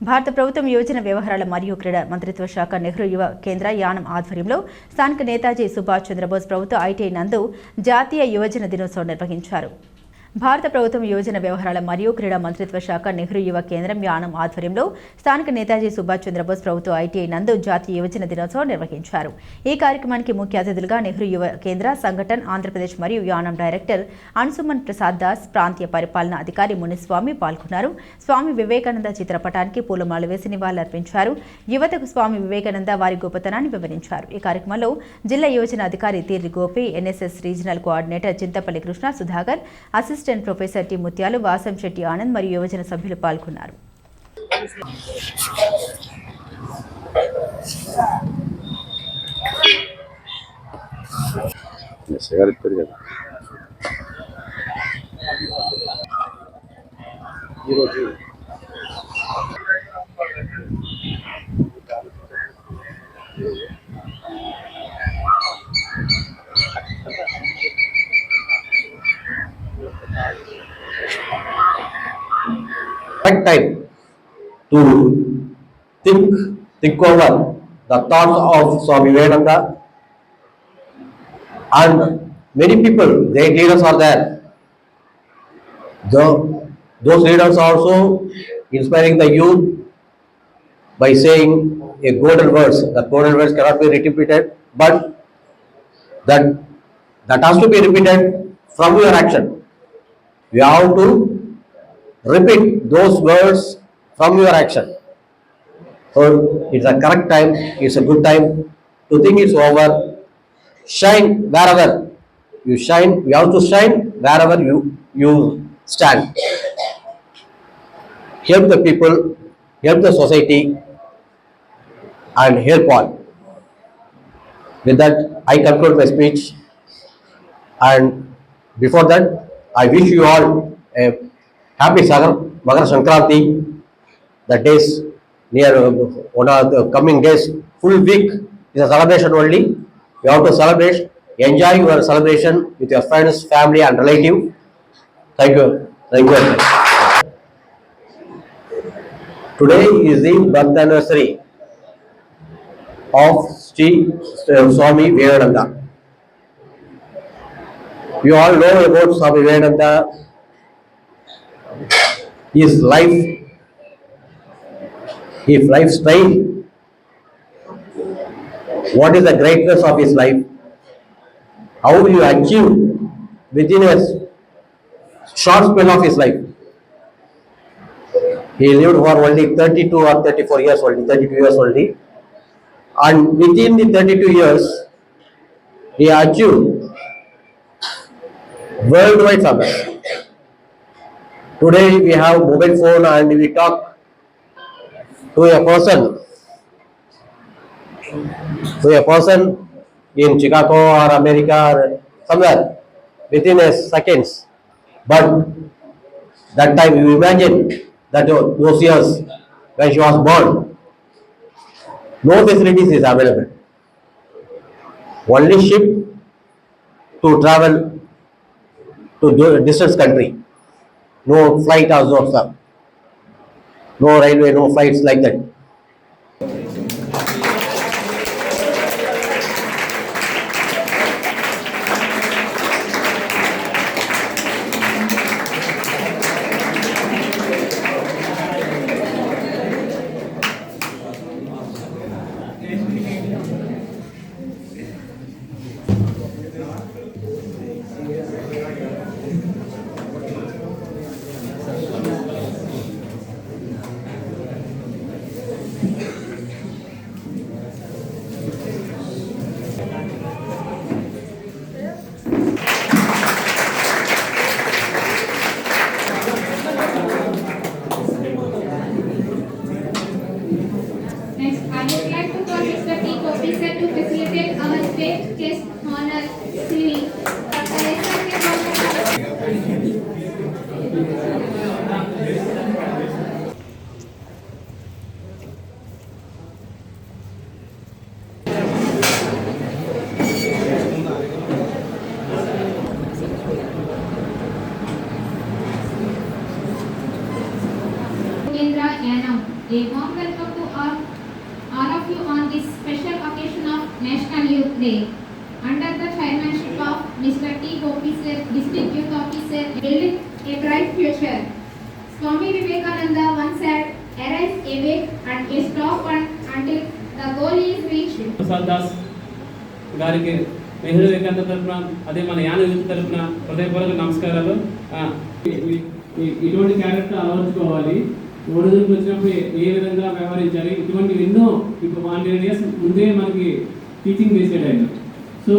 భారత ప్రభుత్వం యువజన వ్యవహారాల మరియు క్రీడా మంత్రిత్వ శాఖ నెహ్రూ యువ కేంద్ర యానం ఆధ్వర్యంలో స్థానిక నేతాజీ సుభాష్ చంద్రబోస్ ప్రభుత్వ ఐటీఐ నందు జాతీయ యువజన దినోత్సవం నిర్వహించారు. భారత ప్రభుత్వం యువజన వ్యవహారాల మరియు క్రీడా మంత్రిత్వ శాఖ నెహ్రూ యువ కేంద్రం యానం ఆధ్వర్యంలో స్థానిక నేతాజీ సుభాష్ చంద్రబోస్ ప్రభుత్వ ఐటీఐ నందు జాతీయ యువజన దినోత్సవం నిర్వహించారు. ఈ కార్యక్రమానికి ముఖ్య అతిథులుగా నెహ్రూ యువ కేంద్ర సంఘటన్ ఆంధ్రప్రదేశ్ మరియు యానం డైరెక్టర్ అన్సుమన్ ప్రసాద్ దాస్ ప్రాంతీయ పరిపాలన అధికారి మునిస్వామి పాల్గొన్నారు. స్వామి వివేకానంద చిత్రపటానికి పూలమాల వేసి నివాళులర్పించారు. యువతకు స్వామి వివేకానంద వారి గొప్పతనాన్ని వివరించారు. ఈ కార్యక్రమంలో జిల్లా యోజన అధికారి Tirri Gopi NSS regional coordinator Chintapalli Krishna Sudhakar assistant professor T Mutyalu Vasam Shetty Anand మరియు యువజన సభ్యులు పాల్గొన్నారు. ఈరోజు correct time to think, think over the thoughts of Swami Vivekananda. And many people, their leaders are there. The, those leaders are also inspiring the youth by saying a golden words. The golden words cannot be repeated, but that that has to be repeated from your action. You have to repeat those words from your action. So it's a correct time, it's a good time to think it's over. Shine wherever you shine, you have to shine wherever you, you stand. Help the people, help the society, and help all. With that, I conclude my speech. And before that, I wish you all a happy Sagar, Makar Sankranti. The days near uh, one of the coming days, full week is a celebration only. You have to celebrate, enjoy your celebration with your friends, family, and relative. Thank you. Thank you. Today is the birth anniversary of Sri Swami Vivekananda. You all know about Swami Vivekananda, his life, his lifestyle. What is the greatness of his life? How will you achieve within a short span of his life? He lived for only 32 or 34 years only, 32 years only. And within the 32 years, he achieved worldwide famous. Today we have mobile phone and we talk to a person, to a person in Chicago or America or somewhere within a seconds. But that time you imagine that those years when she was born, no facilities is available. Only ship to travel to distance country. No flight or stuff. No railway, no flights like that. sim. Mr. T. Gopi sir, District Youth Officer, building a bright future. Swami Vivekananda once said, arise, awake and a stop and until the goal is reached. Prasad Das గారికి నెహ్రూ వివేకానంద తరఫున అదే మన యాన youth తరఫున హృదయపూర్వక నమస్కారాలు ఆ, ఈ- ఈ- ఈ- ఇటువంటి క్యారెక్టర్ అలవర్చుకోవాలి ఓడిదులకు వచ్చినప్పుడు ఏ- ఏ విధంగా వ్యవహరించాలి ఇటువంటి ఎన్నో ఇప్పుడు వన్ ఇయర్స్ ముందే మనకి టీచింగ్ చేసాడు ఆయన సో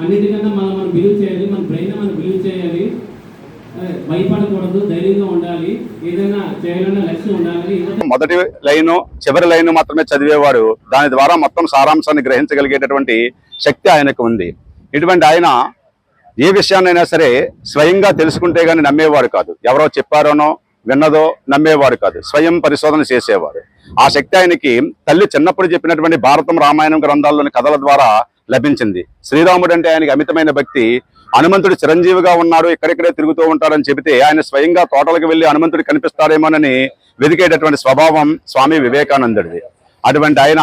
అన్నిటికన్నా మనం మనం బిలీవ్ చేయాలి మన బ్రెయిన్ మనం బిలీవ్ చేయాలి. భయపడకూడదు ధైర్యంగా ఉండాలి. ఏదైనా చేయాలన్న లక్ష్యం ఉండాలి. మొదటి లైను చివరి లైను మాత్రమే చదివేవాడు. దాని ద్వారా మొత్తం సారాంశాన్ని గ్రహించగలిగేటటువంటి శక్తి ఆయనకు ఉంది. ఇటువంటి ఆయన ఏ విషయాన్నైనా సరే స్వయంగా తెలుసుకుంటే గానీ నమ్మేవాడు కాదు. ఎవరో చెప్పారోనో విన్నదో నమ్మేవాడు కాదు. స్వయం పరిశోధన చేసేవాడు. ఆ శక్తి ఆయనకి తల్లి చిన్నప్పుడు చెప్పినటువంటి భారతం రామాయణం గ్రంథాల్లోని కథల ద్వారా లభించింది. శ్రీరాముడు అంటే ఆయనకి అమితమైన భక్తి. హనుమంతుడు చిరంజీవిగా ఉన్నాడు ఇక్కడిక్కడే తిరుగుతూ ఉంటాడని చెబితే ఆయన స్వయంగా తోటలకు వెళ్ళి హనుమంతుడు కనిపిస్తారేమోనని వెతికేటటువంటి స్వభావం స్వామి వివేకానందుడిది. అటువంటి ఆయన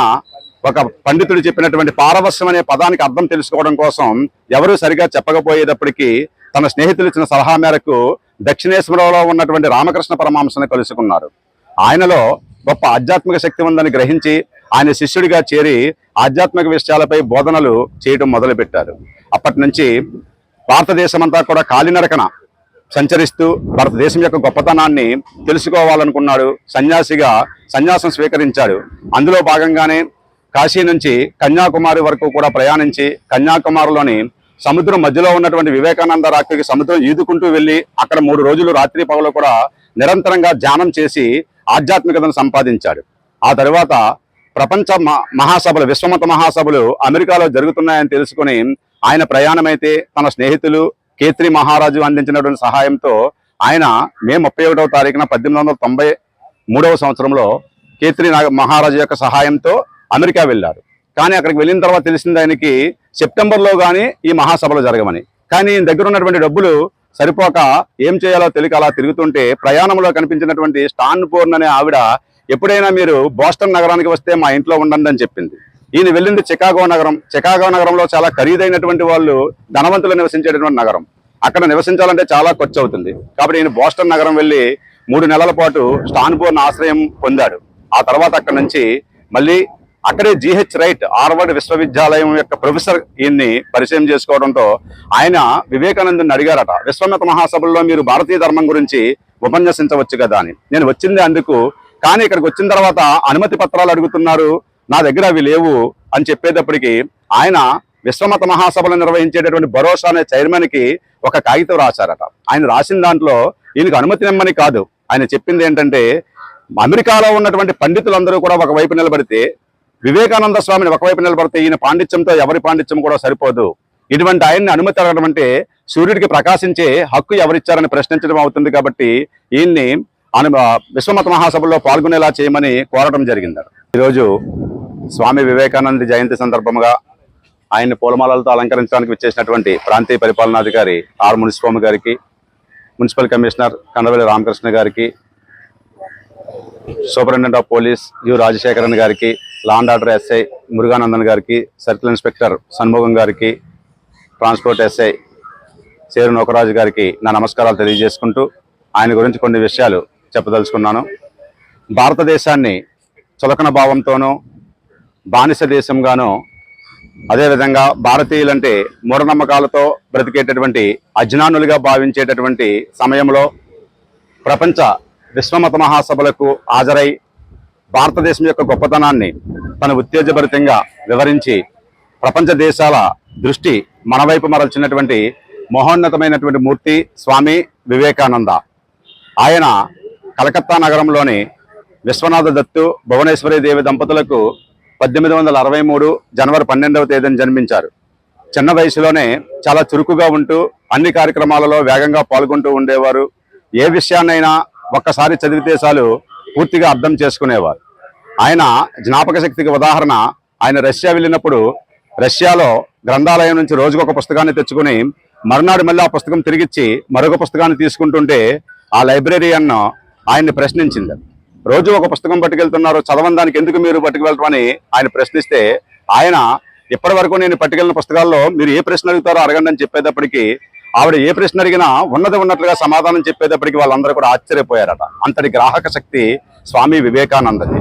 ఒక పండితుడు చెప్పినటువంటి పారవస్యం అనే పదానికి అర్థం తెలుసుకోవడం కోసం ఎవరు సరిగా చెప్పకపోయేటప్పటికీ తన స్నేహితులు ఇచ్చిన సలహా మేరకు దక్షిణేశ్వరంలో ఉన్నటువంటి రామకృష్ణ పరమాంశను కలుసుకున్నారు. ఆయనలో గొప్ప ఆధ్యాత్మిక శక్తి ఉందని గ్రహించి ఆయన శిష్యుడిగా చేరి ఆధ్యాత్మిక విషయాలపై బోధనలు చేయడం మొదలుపెట్టారు. అప్పటి నుంచి భారతదేశమంతా కూడా కాలినడకన సంచరిస్తూ భారతదేశం యొక్క గొప్పతనాన్ని తెలుసుకోవాలనుకున్నాడు. సన్యాసిగా సన్యాసం స్వీకరించాడు. అందులో భాగంగానే కాశీ నుంచి కన్యాకుమారి వరకు కూడా ప్రయాణించి కన్యాకుమారిలోని సముద్రం మధ్యలో ఉన్నటువంటి వివేకానంద రాక్కి సముద్రం ఈదుకుంటూ వెళ్ళి అక్కడ మూడు రోజులు రాత్రి పగలు కూడా నిరంతరంగా ధ్యానం చేసి ఆధ్యాత్మికతను సంపాదించాడు. ఆ తర్వాత ప్రపంచ మహాసభలు విశ్వమత మహాసభలు అమెరికాలో జరుగుతున్నాయని తెలుసుకుని ఆయన ప్రయాణమైతే తన స్నేహితులు కేత్రి మహారాజు అందించినటువంటి సహాయంతో ఆయన మే ముప్పై ఒకటవ తారీఖున పద్దెనిమిది వందల తొంభై మూడవ సంవత్సరంలో కేత్రి మహారాజు యొక్క సహాయంతో అమెరికా వెళ్ళారు. కానీ అక్కడికి వెళ్ళిన తర్వాత తెలిసింది ఆయనకి సెప్టెంబర్లో కానీ ఈ మహాసభలు జరగమని. కానీ దగ్గర ఉన్నటువంటి డబ్బులు సరిపోక ఏం చేయాలో తెలియక అలా తిరుగుతుంటే ప్రయాణంలో కనిపించినటువంటి స్టాన్ పోర్న్ అనే ఆవిడ ఎప్పుడైనా మీరు బోస్టన్ నగరానికి వస్తే మా ఇంట్లో ఉండండి అని చెప్పింది. ఈయన వెళ్ళింది చికాగో నగరం. చికాగో నగరంలో చాలా ఖరీదైనటువంటి వాళ్ళు ధనవంతులు నివసించేటటువంటి నగరం. అక్కడ నివసించాలంటే చాలా ఖర్చు అవుతుంది. కాబట్టి ఈయన బోస్టన్ నగరం వెళ్ళి మూడు నెలల పాటు స్టాన్బోర్న్ ఆశ్రయం పొందాడు. ఆ తర్వాత అక్కడ నుంచి మళ్ళీ అక్కడే జిహెచ్ రైట్ హార్వర్డ్ విశ్వవిద్యాలయం యొక్క ప్రొఫెసర్ ఈయన్ని పరిచయం చేసుకోవడంతో ఆయన వివేకానందుని అడిగారట విశ్వమత మహాసభల్లో మీరు భారతీయ ధర్మం గురించి ఉపన్యసించవచ్చు కదా అని. నేను వచ్చింది అందుకు కానీ ఇక్కడికి వచ్చిన తర్వాత అనుమతి పత్రాలు అడుగుతున్నారు నా దగ్గర అవి లేవు అని చెప్పేటప్పటికి ఆయన విశ్వమత మహాసభలు నిర్వహించేటటువంటి భరోసా అనే చైర్మన్కి ఒక కాగితం రాశారట. ఆయన రాసిన దాంట్లో ఈయనకు అనుమతి నిమ్మని కాదు. ఆయన చెప్పింది ఏంటంటే అమెరికాలో ఉన్నటువంటి పండితులందరూ కూడా ఒకవైపు నిలబడితే వివేకానంద స్వామిని ఒకవైపు నిలబడితే ఈయన పాండిత్యంతో ఎవరి పాండిత్యం కూడా సరిపోదు. ఇటువంటి ఆయన్ని అనుమతి అడగడం అంటే సూర్యుడికి ప్రకాశించే హక్కు ఎవరిచ్చారని ప్రశ్నించడం అవుతుంది కాబట్టి ఈయన్ని అను విశ్వమత మహాసభలో పాల్గొనేలా చేయమని కోరటం జరిగింది ఈరోజు స్వామి వివేకానంద జయంతి సందర్భంగా ఆయన్ని పూలమాలలతో అలంకరించడానికి విచ్చేసినటువంటి ప్రాంతీయ పరిపాలనాధికారి ఆర్ మునిస్వామి గారికి మున్సిపల్ కమిషనర్ కండవెల్లి రామకృష్ణ గారికి superintendent of police U Rajasekharan గారికి లాండ్ ఆర్డర్ ఎస్ఐ మురుగానందన్ గారికి సర్కిల్ ఇన్స్పెక్టర్ షణ్ముఖం గారికి ట్రాన్స్పోర్ట్ ఎస్ఐ చేరు నోకరాజు గారికి నా నమస్కారాలు తెలియజేసుకుంటూ ఆయన గురించి కొన్ని విషయాలు చెప్పదలుచుకున్నాను. భారతదేశాన్ని చులకన భావంతోనూ బానిస దేశంగానూ అదేవిధంగా భారతీయులంటే మూఢనమ్మకాలతో బ్రతికేటటువంటి అజ్ఞానులుగా భావించేటటువంటి సమయంలో ప్రపంచ విశ్వమత మహాసభలకు హాజరై భారతదేశం యొక్క గొప్పతనాన్ని తన ఉత్తేజభరితంగా వివరించి ప్రపంచ దేశాల దృష్టి మనవైపు మరల్చినటువంటి మహోన్నతమైనటువంటి మూర్తి స్వామి వివేకానంద. ఆయన కలకత్తా నగరంలోని విశ్వనాథ దత్తు భువనేశ్వరి దేవి దంపతులకు పద్దెనిమిది వందల అరవై మూడు జనవరి పన్నెండవ తేదీన జన్మించారు. చిన్న వయసులోనే చాలా చురుకుగా ఉంటూ అన్ని కార్యక్రమాలలో వేగంగా పాల్గొంటూ ఉండేవారు. ఏ విషయాన్నైనా ఒక్కసారి చదివితే చాలు పూర్తిగా అర్థం చేసుకునేవారు. ఆయన జ్ఞాపక శక్తికి ఉదాహరణ ఆయన రష్యా వెళ్ళినప్పుడు రష్యాలో గ్రంథాలయం నుంచి రోజుకొక పుస్తకాన్ని తెచ్చుకుని మరునాడు మళ్ళీ ఆ పుస్తకం తిరిగిచ్చి మరొక పుస్తకాన్ని తీసుకుంటుంటే ఆ లైబ్రరీ అన్న ఆయన్ని ప్రశ్నించింది. రోజు ఒక పుస్తకం పట్టుకెళ్తున్నారు చదవని దానికి ఎందుకు మీరు పట్టుకువెళ్తామని ఆయన ప్రశ్నిస్తే ఆయన ఇప్పటి వరకు నేను పట్టుకెళ్ళిన పుస్తకాల్లో మీరు ఏ ప్రశ్న అడుగుతారో అడగండి అని చెప్పేటప్పటికి ఆవిడ ఏ ప్రశ్న అడిగినా ఉన్నది ఉన్నట్లుగా సమాధానం చెప్పేటప్పటికి వాళ్ళందరూ కూడా ఆశ్చర్యపోయారట. అంతటి గ్రాహక శక్తి స్వామి వివేకానందది